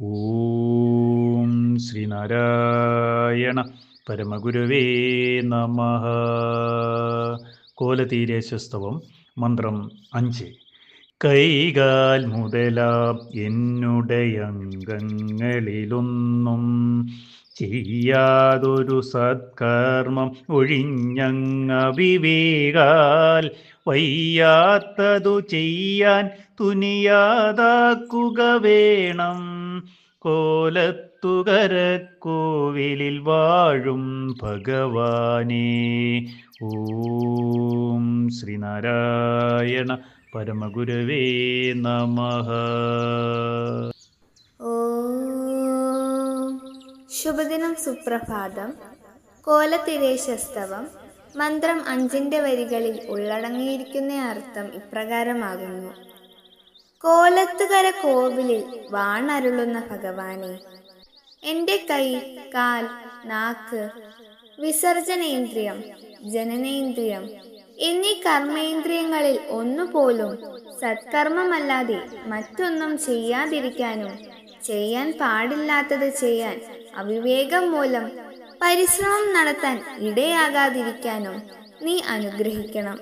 ഓം ശ്രീനാരായണ പരമഗുരുവേ നമ. കോലതീരേശസ്തവം മന്ത്രം അഞ്ച്. കൈകാൽ മുതലാം എന്നുടയംഗങ്ങളിലൊന്നും ചെയ്യാതൊരു സത്കർമ്മം ഒഴിഞ്ഞങ്ങ വിവേകാൽ വയ്യാത്തതു ചെയ്യാൻ തുനിയാതാക്കുക വേണം. കോലത്തുകരക്കോവിലിൽ വാഴും ഭഗവാനേ. ഓം ശ്രീനാരായണ പരമഗുരവേ നമഃ ഓം ശുഭദിനം സുപ്രഭാതം. കോലത്തിരേശസ്തവം. മന്ത്രം അഞ്ചിന്റെ വരികളിൽ ഉള്ളടങ്ങിയിരിക്കുന്ന അർത്ഥം ഇപ്രകാരമാകുന്നു. കോലത്തുകര കോവിലിൽ വാണരുളുന്ന ഭഗവാനെ എന്റെ കൈ കാൽ നാക്ക് വിസർജനേന്ദ്രിയം ജനനേന്ദ്രിയം എന്നീ കർമ്മേന്ദ്രിയങ്ങളിൽ ഒന്നുപോലും സത്കർമ്മമല്ലാതെ മറ്റൊന്നും ചെയ്യാതിരിക്കാനും ചെയ്യാൻ പാടില്ലാത്തത് ചെയ്യാൻ അവിവേകം മൂലം പരിശ്രമം നടത്താൻ ഇടയാകാതിരിക്കാനും നീ അനുഗ്രഹിക്കണം.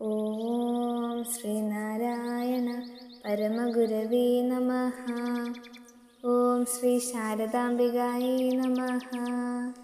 ഓം ശ്രീനാരായണ പരമഗുരവേ നമ. ഓം ശ്രീ ശാരദാംബികായേ നമഃ.